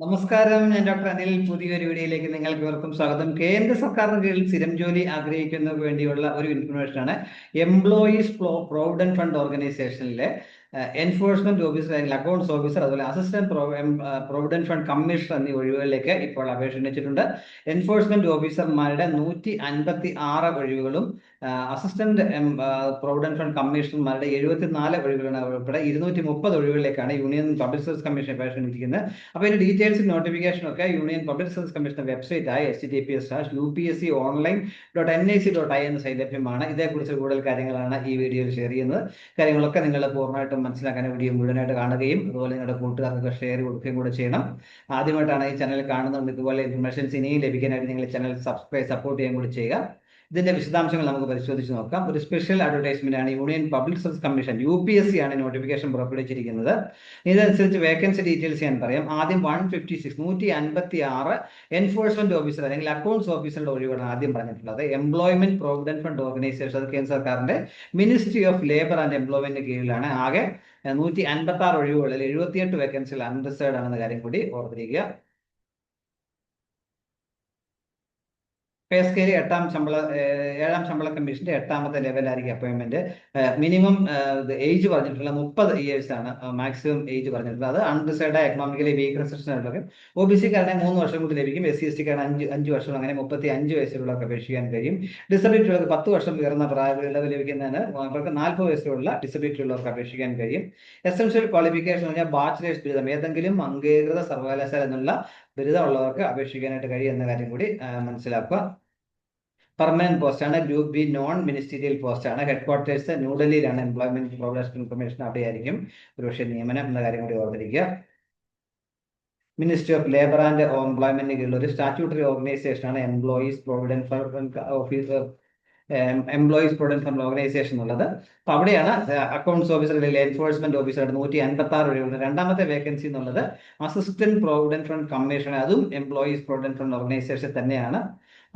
നമസ്കാരം ഞാൻ ഡോക്ടർ അനിൽ. പുതിയൊരു വീഡിയോയിലേക്ക് നിങ്ങൾക്ക് സ്വാഗതം. കേന്ദ്ര സർക്കാരിന് കീഴിൽ സ്ഥിരം ജോലി ആഗ്രഹിക്കുന്നതിന് വേണ്ടിയുള്ള ഒരു ഇൻഫർമേഷൻ ആണ് എംപ്ലോയീസ് പ്രൊവിഡന്റ് ഫണ്ട് ഓർഗനൈസേഷനിലെ എൻഫോഴ്സ്മെന്റ് ഓഫീസർ അല്ലെങ്കിൽ അക്കൗണ്ട്സ് ഓഫീസർ അതുപോലെ അസിസ്റ്റന്റ് പ്രൊവിഡന്റ് ഫണ്ട് കമ്മീഷണർ എന്നീ ഒഴിവുകളിലേക്ക് ഇപ്പോൾ അപേക്ഷ ഉന്നയിച്ചിട്ടുണ്ട് എൻഫോഴ്സ്മെന്റ് ഓഫീസർമാരുടെ നൂറ്റി അൻപത്തി ആറ് ഒഴിവുകളും അസിസ്റ്റന്റ് പ്രൊവിഡന്റ് ഫണ്ട് കമ്മീഷണർമാരുടെ എഴുപത്തിനാല് ഒഴിവുകളാണ് ഉൾപ്പെടെ ഇരുന്നൂറ്റി മുപ്പത് ഒഴിവുകളിലേക്കാണ് യൂണിയൻ പബ്ലിക് സർവീസ് കമ്മീഷൻ അപേക്ഷ ഉന്നയിക്കുന്നത് അപ്പോൾ ഇതിന്റെ ഡീറ്റെയിൽസ് നോട്ടിഫിക്കേഷൻ ഒക്കെ union public service commission website ആയ S T P S dash U P S C online dot N I C dot I എന്ന സൈറ്റ് ലഭ്യമാണ്. ഇതേക്കുറിച്ച് കൂടുതൽ കാര്യങ്ങളാണ് ഈ വീഡിയോയിൽ ഷെയർ ചെയ്യുന്നത്. കാര്യങ്ങളൊക്കെ നിങ്ങൾ പൂർണമായിട്ടും മനസ്സിലാക്കാൻ വീഡിയോ മുഴുവനായിട്ട് കാണുകയും അതുപോലെ നിങ്ങളുടെ കൂട്ടുകാർക്ക് ഷെയർ കൊടുക്കുകയും കൂടെ ചെയ്യണം. ആദ്യമായിട്ടാണ് ഈ ചാനൽ കാണുന്നത് ഇതുപോലെ ഇൻഫർമേഷൻസ് ഇനിയും ലഭിക്കാനായിട്ട് നിങ്ങൾ ചാനൽ സബ്സ്ക്രൈബ് സപ്പോർട്ട് ചെയ്യാൻ കൂടി ചെയ്യുക. ഇതിന്റെ വിശദാംശങ്ങൾ നമുക്ക് പരിശോധിച്ച് നോക്കാം. ഒരു സ്പെഷ്യൽ അഡ്വർടൈസ്മെന്റ് ആണ് union public service commission U P S C ആണ് നോട്ടിഫിക്കേഷൻ പുറപ്പെടുവിച്ചിരിക്കുന്നത്. ഇതനുസരിച്ച് വേക്കൻസി ഡീറ്റെയിൽസ് ഞാൻ പറയാം. ആദ്യം വൺ ഫിഫ്റ്റി സിക്സ് നൂറ്റി അൻപത്തി ആറ് എൻഫോഴ്സ്മെന്റ് ഓഫീസർ അല്ലെങ്കിൽ അക്കൗണ്ട്സ് ഓഫീസറുടെ ഒഴിവാണ് ആദ്യം പറഞ്ഞിട്ടുള്ളത്. എംപ്ലോയ്മെന്റ് പ്രോവിഡന്റ് ഫണ്ട് ഓർഗനൈസേഷൻ അത് കേന്ദ്ര സർക്കാരിന്റെ ministry of labour and employment കീഴിലാണ്. ആകെ നൂറ്റി അൻപത്തി ആറ് ഒഴിവുകളിൽ എഴുപത്തിയെട്ട് വേക്കൻസികൾ അൺറിസേർഡ് ആണെന്ന കാര്യം കൂടി ഓർത്തിരിക്കുക. പേ സ്കെയിൽ എട്ടാം ശമ്പള ഏഴാം ശമ്പള കമ്മീഷന്റെ എട്ടാമത്തെ ലെവലായിരിക്കും അപ്പോയിന്റ്മെന്റ്. മിനിമം ഏജ് പറഞ്ഞിട്ടുള്ള മുപ്പത് ഇയേഴ്സ് ആണ് മാക്സിമം ഏജ് പറഞ്ഞിട്ടുള്ളത്. അത് അൺറിസൈഡ് എക്കണോമിക്കലി വീക്ക് സെക്ഷനുള്ളവർക്ക് ഒ ബി സിക്കാരനെ മൂന്ന് വർഷം കൂടി ലഭിക്കും. എസ് സി എസ് ടിക്കാരൻ അഞ്ച് അഞ്ച് വർഷം അങ്ങനെ മുപ്പത്തി അഞ്ച് വയസ്സിലുള്ളവർക്ക് അപേക്ഷിക്കാൻ കഴിയും. ഡിസബിലിറ്റി ഉള്ളവർക്ക് പത്ത് വർഷം ഉയർന്ന പ്രായമുള്ളവർ ലഭിക്കുന്നതിന് അവർക്ക് നാൽപ്പത് വയസ്സിലുള്ള ഡിസബിലിറ്റി ഉള്ളവർക്ക് അപേക്ഷിക്കാൻ കഴിയും. എസെൻഷ്യൽ ക്വാളിഫിക്കേഷൻ എന്ന് പറഞ്ഞാൽ ബാച്ചിലേഴ്സ് ബിരുദം ഏതെങ്കിലും അംഗീകൃത സർവകലാശാല എന്നുള്ള ബിരുദമുള്ളവർക്ക് അപേക്ഷിക്കാനായിട്ട് കഴിയും എന്ന കാര്യം കൂടി മനസ്സിലാക്കുക. പെർമനന്റ് പോസ്റ്റ് ആണ് group B non ministerial post ആണ്. ഹെഡ്ക്വാർട്ടേഴ്സ് ന്യൂഡൽഹിയിലാണ് എംപ്ലോയ്മെന്റ് പ്രോഗ്രസ് കമ്മീഷൻ അവിടെ ആയിരിക്കും. ഒരുപക്ഷെ നിയമനം എന്ന കാര്യം കൂടി ഓർത്തിരിക്കുക. Ministry of labour and employment കീഴിൽ ഒരു സ്റ്റാറ്റ്യൂട്ടറി ഓർഗനൈസേഷൻ ആണ് employees provident fund officer employees provident fund organisation ഉള്ളത് അപ്പൊ അവിടെയാണ് അക്കൗണ്ട്സ് ഓഫീസർ അല്ലെങ്കിൽ എൻഫോഴ്സ്മെന്റ് ഓഫീസർ നൂറ്റി അൻപത്തി ആറ് ഒഴിവുണ്ട് രണ്ടാമത്തെ വേക്കൻസി എന്നുള്ളത്. അസിസ്റ്റന്റ് പ്രൊവിഡന്റ് ഫണ്ട് കമ്മീഷൻ അതും എംപ്ലോയീസ് പ്രൊവിഡന്റ് ഫണ്ട് ഓർഗനൈസേഷൻ തന്നെയാണ്.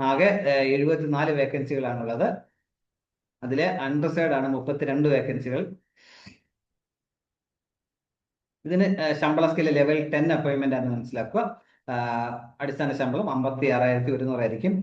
ആകെ എഴുപത്തിനാല് വേക്കൻസികളാണുള്ളത്. അതിലെ അൺറിസേർഡ് ആണ് മുപ്പത്തിരണ്ട് വേക്കൻസികൾ. ഇതിന് ശമ്പള സ്കെയിൽ ലെവൽ ടെൻ അപ്പോയിൻമെന്റ് ആണെന്ന് മനസ്സിലാക്കുക. അടിസ്ഥാന ശമ്പളം അമ്പത്തി ആറായിരത്തി ഒരുന്നൂറായിരിക്കും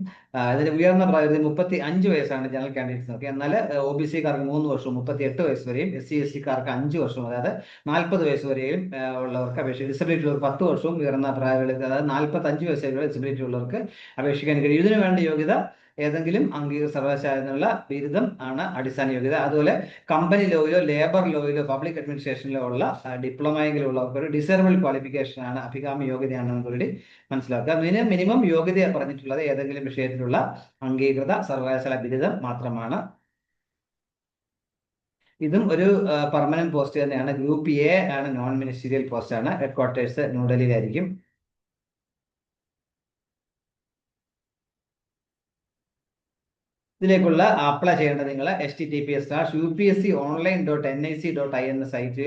അതിന് ഉയർന്ന പ്രായത്തിൽ മുപ്പത്തി അഞ്ച് വയസ്സാണ് ജനറൽ കാൻഡിഡേറ്റ്സ് നോക്കി എന്നാൽ ഒ ബി സിക്കാർക്ക് മൂന്ന് വർഷവും മുപ്പത്തി എട്ട് വയസ്സ് വരെയും എസ് സി എസ് സിക്കാർക്ക് അഞ്ച് വർഷവും അതായത് നാൽപ്പത് വയസ്സ് വരെയും ഉള്ളവർക്ക് അപേക്ഷിക്കും ഡിസബിലിറ്റി ഉള്ളവർ പത്ത് വർഷവും ഉയർന്ന പ്രായത്തിൽ അതായത് നാൽപ്പത്തി അഞ്ച് വയസ്സ് വരെയുള്ള ഡിസബിലിറ്റി ഉള്ളവർക്ക് അപേക്ഷിക്കാൻ കഴിയും. ഇതിനു വേണ്ട യോഗ്യത ഏതെങ്കിലും അംഗീകൃത സർവകലാശാല ബിരുദം ആണ് അടിസ്ഥാന യോഗ്യത അതുപോലെ കമ്പനി ലോയിലോ ലേബർ ലോയിലോ പബ്ലിക് അഡ്മിനിസ്ട്രേഷനിലോ ഉള്ള ഡിപ്ലോമയെങ്കിലും ഉള്ളവർക്ക് ഒരു ഡിസേബിൾ ക്വാളിഫിക്കേഷൻ ആണ് അഭികാമ്യ യോഗ്യതയാണെന്ന് കൂടി മനസ്സിലാക്കുക. ഇതിന് മിനിമം യോഗ്യത പറഞ്ഞിട്ടുള്ളത് ഏതെങ്കിലും വിഷയത്തിലുള്ള അംഗീകൃത സർവകലാശാല ബിരുദം മാത്രമാണ്. ഇതും ഒരു പെർമനന്റ് പോസ്റ്റ് തന്നെയാണ്. ഗ്രൂപ്പ് എ ആണ് നോൺ മിനിസ്റ്റീരിയൽ പോസ്റ്റ് ആണ്. ഹെഡ് ക്വാർട്ടേഴ്സ് ന്യൂഡൽഹിയിലായിരിക്കും. ഇതിലേക്കുള്ള അപ്ലൈ ചെയ്യേണ്ടത് നിങ്ങൾ H T T P S slash U P S C online dot N I C dot I എന്ന സൈറ്റ്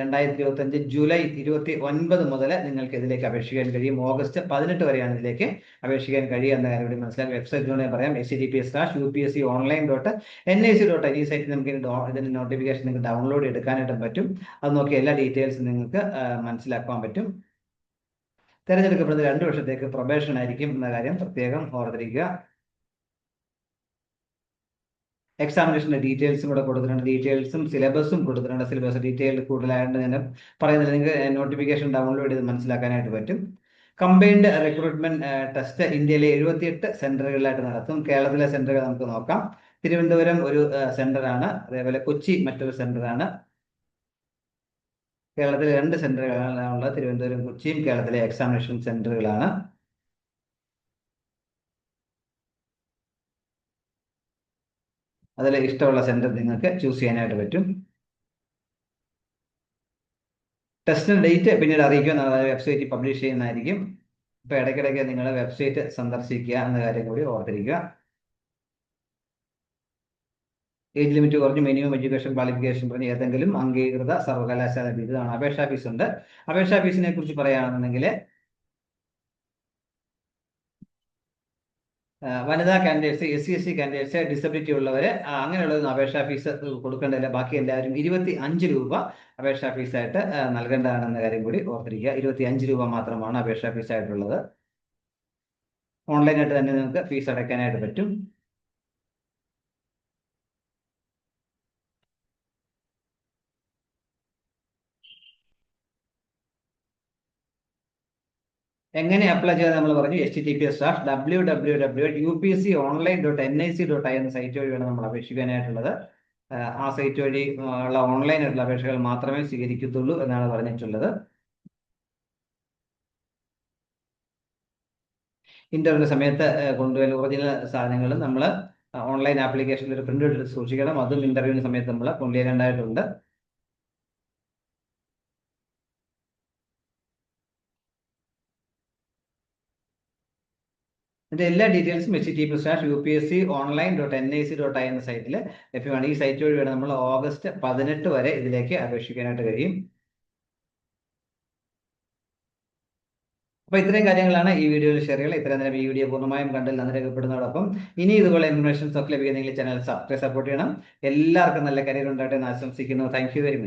രണ്ടായിരത്തി ഇരുപത്തി അഞ്ച് ജൂലൈ ഇരുപത്തി ഒൻപത് മുതൽ നിങ്ങൾക്ക് ഇതിലേക്ക് അപേക്ഷിക്കാൻ കഴിയും. ഓഗസ്റ്റ് പതിനെട്ട് വരെയാണ് ഇതിലേക്ക് അപേക്ഷിക്കാൻ കഴിയുക എന്ന കാര്യം കൂടി മനസ്സിലാക്കി വെബ്സൈറ്റിലൂടെ പറയാം. H T P S slash U P S C online dot N I C dot ഈ സൈറ്റിൽ നമുക്ക് ഇതിന്റെ നോട്ടിഫിക്കേഷൻ നിങ്ങൾക്ക് ഡൗൺലോഡ് എടുക്കാനായിട്ടും പറ്റും. അത് നോക്കി എല്ലാ ഡീറ്റെയിൽസും നിങ്ങൾക്ക് മനസ്സിലാക്കാൻ പറ്റും. തെരഞ്ഞെടുക്കപ്പെടുന്ന രണ്ട് വർഷത്തേക്ക് പ്രൊബേഷൻ ആയിരിക്കും എന്ന കാര്യം പ്രത്യേകം ഓർത്തിരിക്കുക. എക്സാമിനേഷന്റെ ഡീറ്റെയിൽസും കൂടെ കൊടുത്തിട്ടുണ്ട്. ഡീറ്റെയിൽസും സിലബസും കൊടുത്തിട്ടുണ്ട്. സിലബസ് ഡീറ്റെയിൽ കൂടുതലായിട്ട് ഞാൻ പറയുന്നത് നിങ്ങൾക്ക് നോട്ടിഫിക്കേഷൻ ഡൗൺലോഡ് ചെയ്ത് മനസ്സിലാക്കാനായിട്ട് പറ്റും. കമ്പൈൻഡ് റിക്രൂട്ട്മെന്റ് ടെസ്റ്റ് ഇന്ത്യയിലെ എഴുപത്തിയെട്ട് സെന്ററുകളിലായിട്ട് നടത്തും. കേരളത്തിലെ സെന്ററുകൾ നമുക്ക് നോക്കാം. തിരുവനന്തപുരം ഒരു സെന്ററാണ്. അതേപോലെ കൊച്ചി മറ്റൊരു സെന്ററാണ്. കേരളത്തിലെ രണ്ട് സെന്ററുകളാണ് ഉള്ളത്. തിരുവനന്തപുരം കൊച്ചിയും കേരളത്തിലെ എക്സാമിനേഷൻ സെന്ററുകളാണ് അതിൽ ഇഷ്ടമുള്ള സെന്റർ നിങ്ങൾക്ക് ചൂസ് ചെയ്യാനായിട്ട് പറ്റും. ടെസ്റ്റിന് ഡേറ്റ് പിന്നീട് അറിയിക്കുക വെബ്സൈറ്റ് പബ്ലിഷ് ചെയ്യുന്നതായിരിക്കും. ഇപ്പോൾ ഇടയ്ക്കിടയ്ക്ക് നിങ്ങൾ വെബ്സൈറ്റ് സന്ദർശിക്കുക എന്ന കാര്യം കൂടി ഓർത്തിരിക്കുക. ഏജ് ലിമിറ്റ് കുറഞ്ഞ് മിനിമം എഡ്യൂക്കേഷൻ ക്വാളിഫിക്കേഷൻ പറഞ്ഞ് ഏതെങ്കിലും അംഗീകൃത സർവകലാശാല ബിരുദമാണ്. അപേക്ഷാ ഫീസ് ഉണ്ട്. അപേക്ഷാ ഫീസിനെ കുറിച്ച് പറയുകയാണെന്നുണ്ടെങ്കിൽ വനിതാ candidates S C S C candidates disability ഉള്ളവർ അങ്ങനെയുള്ളതൊന്നും അപേക്ഷാ ഫീസ് കൊടുക്കേണ്ടതില്ല. ബാക്കി എല്ലാവരും ഇരുപത്തി അഞ്ച് രൂപ അപേക്ഷാ ഫീസായിട്ട് നൽകേണ്ടതാണെന്ന കാര്യം കൂടി ഓർത്തിരിക്കുക. ഇരുപത്തി അഞ്ച് രൂപ മാത്രമാണ് അപേക്ഷാ ഫീസായിട്ടുള്ളത് ഓൺലൈനായിട്ട് തന്നെ നിങ്ങൾക്ക് ഫീസ് അടയ്ക്കാനായിട്ട് പറ്റും. എങ്ങനെ അപ്ലൈ ചെയ്താൽ നമ്മൾ പറഞ്ഞു? H T P S R W W W U P C online dot N I C dot I എന്ന സൈറ്റ് വഴിയാണ് നമ്മൾ അപേക്ഷിക്കാനായിട്ടുള്ളത്. ആ സൈറ്റ് വഴി ഉള്ള ഓൺലൈൻ ആയിട്ടുള്ള അപേക്ഷകൾ മാത്രമേ സ്വീകരിക്കത്തുള്ളൂ എന്നാണ് പറഞ്ഞിട്ടുള്ളത്. ഇന്റർവ്യൂ സമയത്ത് കൊണ്ടുവരുന്ന ഒറിജിനൽ സാധനങ്ങളും നമ്മൾ ഓൺലൈൻ ആപ്ലിക്കേഷനിൽ ഒരു പ്രിന്റ് എടുത്ത് സൂക്ഷിക്കണം. അതും ഇന്റർവ്യൂവിന് സമയത്ത് നമ്മൾ കൊണ്ടുവരേണ്ടതായിട്ടുണ്ട്. ഇതിന്റെ എല്ലാ ഡീറ്റെയിൽസും H T P slash U P S C online dot N I C dot I എന്ന സൈറ്റിൽ ലഭ്യമാണ്. ഈ സൈറ്റ് വഴി നമ്മൾ ഓഗസ്റ്റ് പതിനെട്ട് വരെ ഇതിലേക്ക് അപേക്ഷിക്കാനായിട്ട് കഴിയും. അപ്പോൾ ഇത്രയും കാര്യങ്ങളാണ് ഈ വീഡിയോയിൽ ഷെയർ ചെയ്യുക ഇത്രയും നേരം ഈ വീഡിയോ പൂർണമായും കണ്ടിൽ നന്ദി രേഖപ്പെടുന്നതോടൊപ്പം ഇനി ഇതുപോലെ ഇൻഫർമേഷൻസ് ഒക്കെ ലഭിക്കുന്നെങ്കിൽ ചാനൽ സബ്സ്ക്രൈബ് സപ്പോർട്ട് ചെയ്യണം. എല്ലാവർക്കും നല്ല കരിയർ ഉണ്ടായിട്ട് എന്ന് ആശംസിക്കുന്നു. Thank you very much